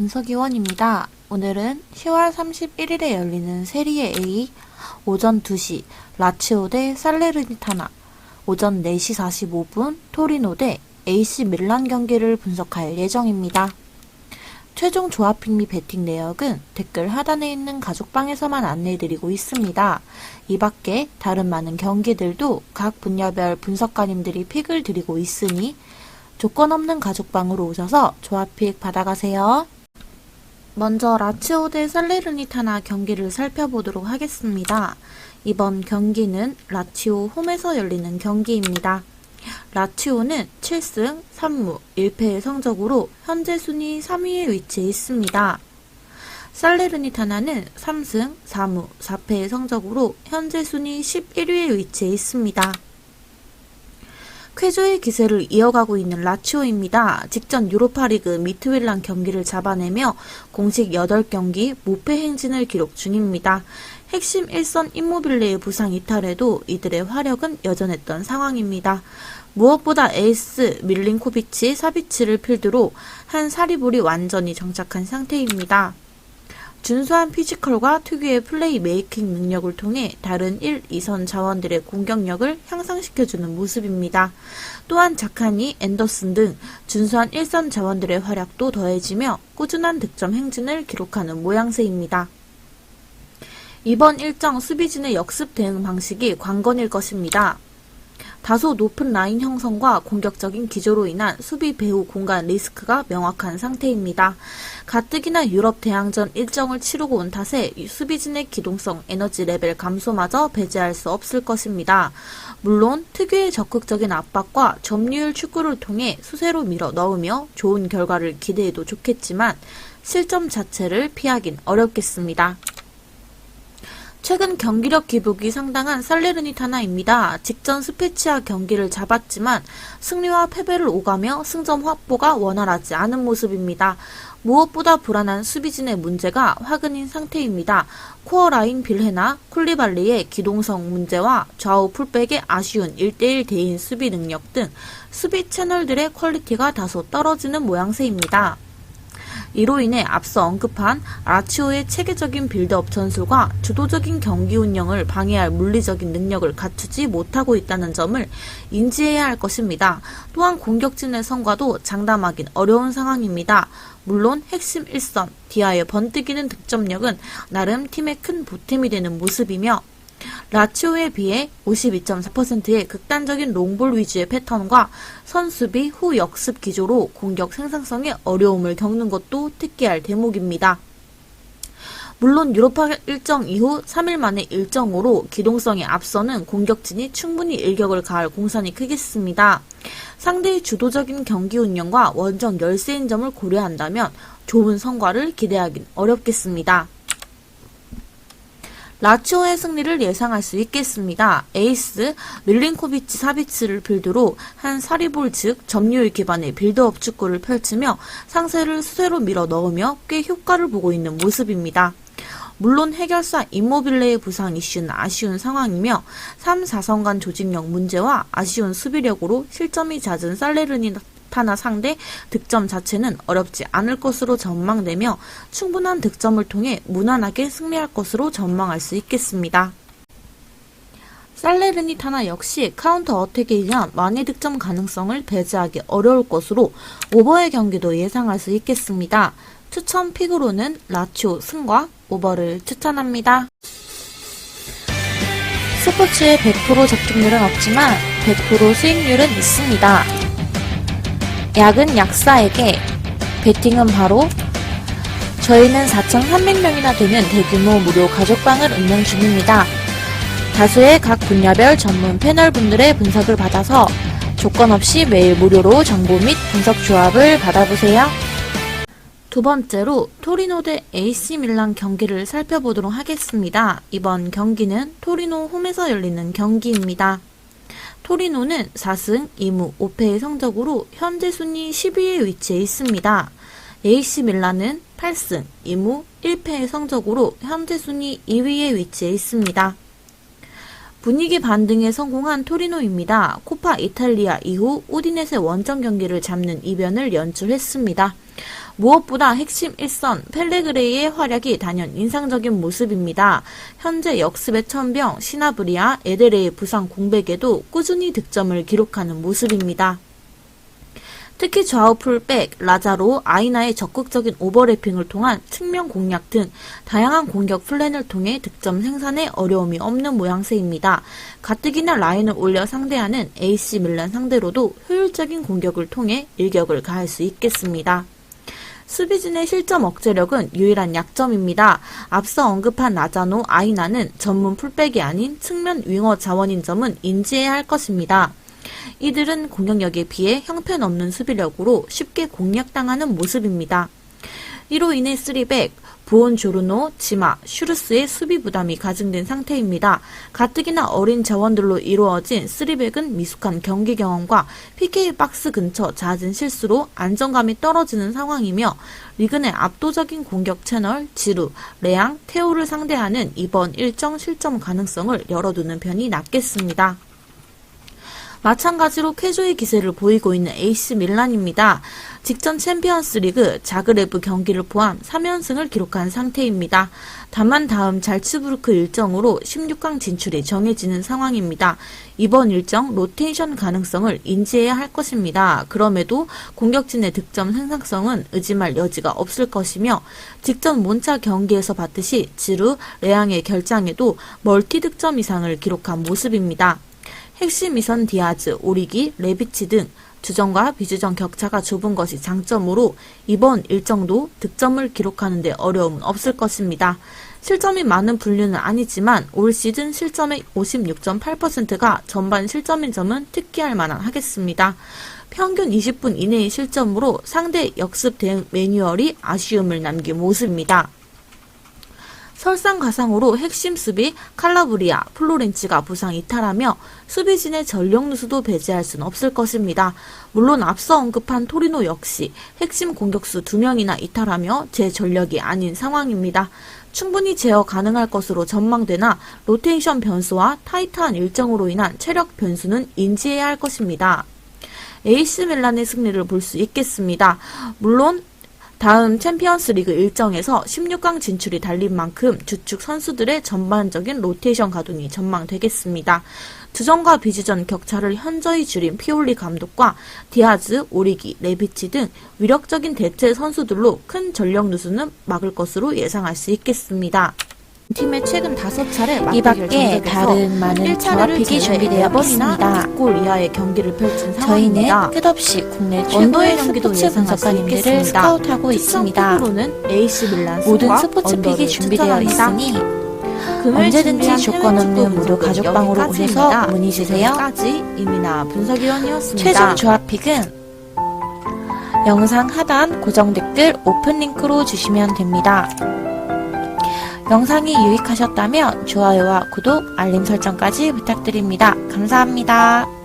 분석위원입니다. 오늘은 10월 31일에 열리는 세리에 A 오전 2시 라치오 대 살레르니타나 오전 4시 45분 토리노 대 AC 밀란 경기를 분석할 예정입니다. 최종 조합픽 및 배팅 내역은 댓글 하단에 있는 가족방에서만 안내해드리고 있습니다. 이 밖에 다른 많은 경기들도 각 분야별 분석가님들이 픽을 드리고 있으니 조건 없는 가족방으로 오셔서 조합픽 받아가세요. 먼저 라치오 대 살레르니타나 경기를 살펴보도록 하겠습니다. 이번 경기는 라치오 홈에서 열리는 경기입니다. 라치오는 7승 3무 1패의 성적으로 현재 순위 3위에 위치해 있습니다. 살레르니타나는 3승 4무 4패의 성적으로 현재 순위 11위에 위치해 있습니다. 쾌조의 기세를 이어가고 있는 라치오입니다. 직전 유로파리그 미트윌란 경기를 잡아내며 공식 8경기 무패 행진을 기록 중입니다. 핵심 1선 임모빌레의 부상 이탈에도 이들의 화력은 여전했던 상황입니다. 무엇보다 에이스 밀린코비치, 사비치를 필두로 한 사리볼이 완전히 정착한 상태입니다. 준수한 피지컬과 특유의 플레이 메이킹 능력을 통해 다른 1, 2선 자원들의 공격력을 향상시켜주는 모습입니다. 또한 자카니, 앤더슨 등 준수한 1선 자원들의 활약도 더해지며 꾸준한 득점 행진을 기록하는 모양새입니다. 이번 일정 수비진의 역습 대응 방식이 관건일 것입니다. 다소 높은 라인 형성과 공격적인 기조로 인한 수비 배후 공간 리스크가 명확한 상태입니다. 가뜩이나 유럽 대항전 일정을 치르고 온 탓에 수비진의 기동성, 에너지 레벨 감소마저 배제할 수 없을 것입니다. 물론 특유의 적극적인 압박과 점유율 축구를 통해 수세로 밀어 넣으며 좋은 결과를 기대해도 좋겠지만 실점 자체를 피하긴 어렵겠습니다. 최근 경기력 기복이 상당한 살레르니타나입니다. 직전 스페치아 경기를 잡았지만 승리와 패배를 오가며 승점 확보가 원활하지 않은 모습입니다. 무엇보다 불안한 수비진의 문제가 화근인 상태입니다. 코어 라인 빌헤나 쿨리발리의 기동성 문제와 좌우 풀백의 아쉬운 1대1 대인 수비 능력 등 수비 채널들의 퀄리티가 다소 떨어지는 모양새입니다. 이로 인해 앞서 언급한 라치오의 체계적인 빌드업 전술과 주도적인 경기 운영을 방해할 물리적인 능력을 갖추지 못하고 있다는 점을 인지해야 할 것입니다. 또한 공격진의 성과도 장담하긴 어려운 상황입니다. 물론 핵심 1선, 디아의 번뜩이는 득점력은 나름 팀의 큰 보탬이 되는 모습이며 라치오에 비해 52.4%의 극단적인 롱볼 위주의 패턴과 선수비 후 역습 기조로 공격 생산성에 어려움을 겪는 것도 특기할 대목입니다. 물론 유로파 일정 이후 3일 만에 일정으로 기동성에 앞서는 공격진이 충분히 일격을 가할 공산이 크겠습니다. 상대의 주도적인 경기 운영과 원정 열세인 점을 고려한다면 좋은 성과를 기대하긴 어렵겠습니다. 라치오의 승리를 예상할 수 있겠습니다. 에이스 밀린코비치 사비츠를 필두로 한 사리볼 즉 점유율 기반의 빌드업 축구를 펼치며 상세를 수세로 밀어 넣으며 꽤 효과를 보고 있는 모습입니다. 물론 해결사 임모빌레의 부상 이슈는 아쉬운 상황이며 3, 4선간 조직력 문제와 아쉬운 수비력으로 실점이 잦은 살레르니 타나 상대 득점 자체는 어렵지 않을 것으로 전망되며 충분한 득점을 통해 무난하게 승리할 것으로 전망할 수 있겠습니다. 살레르니타나 역시 카운터 어택에 의한 만회 득점 가능성을 배제하기 어려울 것으로 오버의 경기도 예상할 수 있겠습니다. 추천 픽으로는 라치오 승과 오버를 추천합니다. 스포츠에 100% 적중률은 없지만 100% 수익률은 있습니다. 약은 약사에게, 베팅은 바로 저희는 4,300명이나 되는 대규모 무료 가족방을 운영 중입니다. 다수의 각 분야별 전문 패널분들의 분석을 받아서 조건 없이 매일 무료로 정보 및 분석 조합을 받아보세요. 두 번째로 토리노 대 AC 밀란 경기를 살펴보도록 하겠습니다. 이번 경기는 토리노 홈에서 열리는 경기입니다. 토리노는 4승 2무 5패의 성적으로 현재 순위 10위에 위치해 있습니다. AC 밀란은 8승 2무 1패의 성적으로 현재 순위 2위에 위치해 있습니다. 분위기 반등에 성공한 토리노입니다. 코파 이탈리아 이후 우디넷의 원정 경기를 잡는 이변을 연출했습니다. 무엇보다 핵심 1선 펠레그레이의 활약이 단연 인상적인 모습입니다. 현재 역습의 천병 시나브리아 에데레의 부상 공백에도 꾸준히 득점을 기록하는 모습입니다. 특히 좌우 풀백, 라자로, 아이나의 적극적인 오버래핑을 통한 측면 공략 등 다양한 공격 플랜을 통해 득점 생산에 어려움이 없는 모양새입니다. 가뜩이나 라인을 올려 상대하는 AC 밀란 상대로도 효율적인 공격을 통해 일격을 가할 수 있겠습니다. 수비진의 실점 억제력은 유일한 약점입니다. 앞서 언급한 나자노, 아이나는 전문 풀백이 아닌 측면 윙어 자원인 점은 인지해야 할 것입니다. 이들은 공격력에 비해 형편없는 수비력으로 쉽게 공략당하는 모습입니다. 이로 인해 3백, 보온 조르노, 지마, 슈르스의 수비 부담이 가중된 상태입니다. 가뜩이나 어린 자원들로 이루어진 3백은 미숙한 경기 경험과 PK 박스 근처 잦은 실수로 안정감이 떨어지는 상황이며 리그 내 압도적인 공격 채널 지루, 레앙, 테오를 상대하는 이번 일정 실점 가능성을 열어두는 편이 낫겠습니다. 마찬가지로 쾌조의 기세를 보이고 있는 에이스 밀란입니다. 직전 챔피언스 리그 자그레브 경기를 포함 3연승을 기록한 상태입니다. 다만 다음 잘츠부르크 일정으로 16강 진출이 정해지는 상황입니다. 이번 일정 로테이션 가능성을 인지해야 할 것입니다. 그럼에도 공격진의 득점 생산성은 의심할 여지가 없을 것이며 직전 몬차 경기에서 봤듯이 지루, 레앙의 결장에도 멀티 득점 이상을 기록한 모습입니다. 핵심 미선 디아즈, 오리기, 레비치 등 주전과 비주전 격차가 좁은 것이 장점으로 이번 일정도 득점을 기록하는 데 어려움은 없을 것입니다. 실점이 많은 분류는 아니지만 올 시즌 실점의 56.8%가 전반 실점인 점은 특기할 만한 하겠습니다. 평균 20분 이내의 실점으로 상대 역습 대응 매뉴얼이 아쉬움을 남긴 모습입니다. 설상가상으로 핵심 수비 칼라브리아, 플로렌치가 부상 이탈하며 수비진의 전력 누수도 배제할 수는 없을 것입니다. 물론 앞서 언급한 토리노 역시 핵심 공격수 2명이나 이탈하며 제 전력이 아닌 상황입니다. 충분히 제어 가능할 것으로 전망되나 로테이션 변수와 타이트한 일정으로 인한 체력 변수는 인지해야 할 것입니다. 에이스 밀란의 승리를 볼 수 있겠습니다. 물론 다음 챔피언스 리그 일정에서 16강 진출이 달린 만큼 주축 선수들의 전반적인 로테이션 가동이 전망되겠습니다. 주전과 비주전 격차를 현저히 줄인 피올리 감독과 디아즈, 오리기, 레비치 등 위력적인 대체 선수들로 큰 전력 누수는 막을 것으로 예상할 수 있겠습니다. 팀의 최근 다섯 차례 이 밖에 다른 많은 조합픽이 준비되어 있습니다. 골 이하의 경기를 펼친 저희는 상황입니다. 끝없이 국내 최고의 스포츠 분석가님들을. 스카우트하고 있습니다. 모든 승과 스포츠 언더를 픽이 준비되어. 있으니 언제든지 조건 없는 무료 가족방으로. 오셔서 문의 주세요. 이민아 분석위원이었습니다. 최종 조합픽은 영상 하단 고정 댓글 오픈 링크로 주시면 됩니다. 영상이 유익하셨다면 좋아요와 구독, 알림 설정까지 부탁드립니다. 감사합니다.